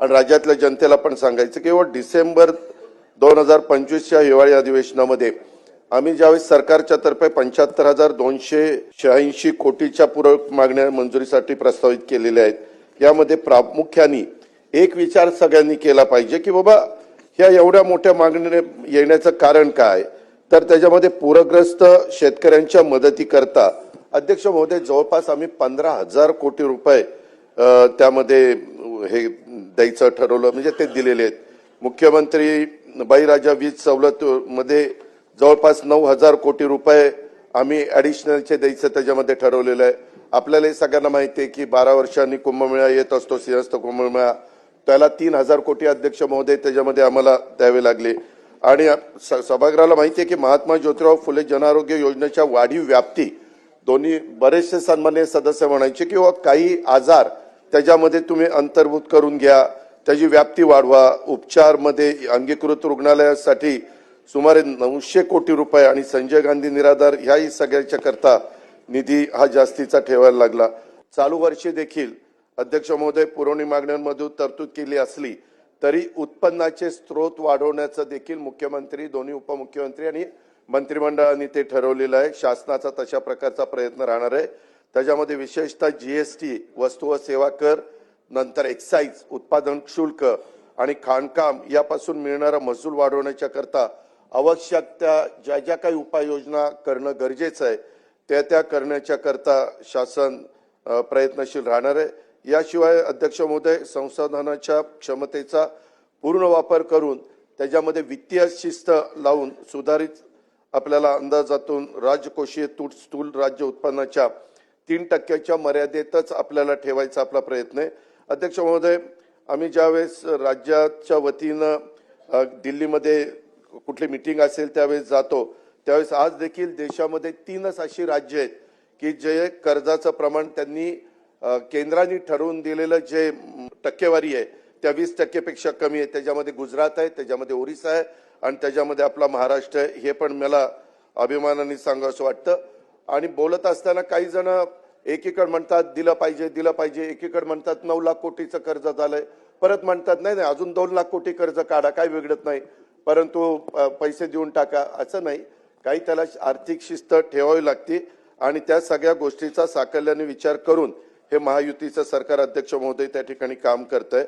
आणि राज्यातल्या जनतेला पण सांगायचं केवळ डिसेंबर दोन हजार पंचवीसच्या हिवाळी अधिवेशनामध्ये आम्ही ज्यावेळेस सरकारच्या तर्फे पंच्याहत्तर हजार दोनशे शहाऐंशी कोटीच्या पूरक मागण्या मंजुरीसाठी प्रस्तावित केलेल्या आहेत यामध्ये प्रामुख्याने एक विचार सगळ्यांनी केला पाहिजे की बाबा ह्या एवढ्या मोठ्या मागणीने येण्याचं कारण काय? तर त्याच्यामध्ये पूरग्रस्त शेतकऱ्यांच्या मदतीकरता अध्यक्ष महोदय जवळपास आम्ही पंधरा हजार कोटी रुपये त्यामध्ये हे द्यायचं ठरवलं म्हणजे ते दिलेले आहेत. मुख्यमंत्री बाईराजा वीज सवलत मध्ये जवळपास नऊ हजार कोटी रुपये आम्ही ॲडिशनलचे द्यायचं त्याच्यामध्ये ठरवलेलं आहे. आपल्याला हे सगळ्यांना माहिती आहे की बारा वर्षांनी कुंभमेळा येत असतो सिंहस्थ कुंभमेळा. त्याला तीन हजार कोटी अध्यक्ष महोदय त्याच्यामध्ये आम्हाला द्यावे लागले. आणि स- सभागृहाला माहिती आहे की महात्मा ज्योतिराव फुले जनआरोग्य योजनेच्या वाढीव व्याप्ती दोन्ही बरेचसे सन्मान्य सदस्य म्हणायचे किंवा काही आजार त्याच्यामध्ये तुम्ही अंतर्भूत करून घ्या. त्याची व्याप्ती वाढवा. उपचारमध्ये अंगीकृत रुग्णालयासाठी सुमारे नऊशे कोटी रुपये आणि संजय गांधी निराधार ह्याही सगळ्याच्या करता निधी हा जास्तीचा ठेवायला लागला. चालू वर्षी देखील अध्यक्ष महोदय पुरवणी मागण्यांमध्ये तरतूद केली असली तरी उत्पन्नाचे स्रोत वाढवण्याचं देखील मुख्यमंत्री दोन्ही उपमुख्यमंत्री आणि मंत्रिमंडळाने ते ठरवलेलं आहे. शासनाचा तशा प्रकारचा प्रयत्न राहणार आहे. त्याच्यामध्ये विशेषतः जी एस टी वस्तू व सेवा कर नंतर एक्साईज उत्पादन शुल्क आणि खाणकाम यापासून मिळणारा महसूल वाढवण्याच्या करता आवश्यक त्या ज्या ज्या काही उपाययोजना करणं गरजेचं आहे त्या त्या करण्याच्या करता शासन प्रयत्नशील राहणार आहे. याशिवाय अध्यक्ष महोदय संसाधनाच्या क्षमतेचा पूर्ण वापर करून त्याच्यामध्ये वित्तीय शिस्त लावून सुधारित आपल्याला अंदाजातून राजकोषीय तूट स्थूल राज्य उत्पन्नाच्या तीन टक्क्याच्या मर्यादेतच आपल्याला ठेवायचा आपला प्रयत्न आहे. अध्यक्ष महोदय आम्ही ज्यावेळेस राज्याच्या वतीनं दिल्लीमध्ये कुठली मिटिंग असेल त्यावेळेस जातो त्यावेळेस आज देखील देशामध्ये तीनच अशी राज्य आहेत की जे कर्जाचं प्रमाण त्यांनी केंद्राने ठरवून दिलेलं जे टक्केवारी आहे त्या वीस टक्केपेक्षा कमी आहे. त्याच्यामध्ये गुजरात आहे त्याच्यामध्ये ओरिसा आहे आणि त्याच्यामध्ये आपला महाराष्ट्र आहे. हे पण मला अभिमानाने सांगावं वाटतं. आणि बोलत असताना काही जण एकीकडे म्हणतात दिलं पाहिजे दिलं पाहिजे. एकीकडे म्हणतात नऊ लाख कोटीचं कर्ज झालंय. परत म्हणतात नाही नाही अजून दोन लाख कोटी कर्ज काढा काय बिघडत नाही. परंतु पैसे देऊन टाका असं नाही. काही त्याला आर्थिक शिस्त ठेवावी लागते आणि त्या सगळ्या गोष्टीचा साकल्याने विचार करून हे महायुतीचं सरकार अध्यक्ष महोदय त्या ठिकाणी काम करत आहे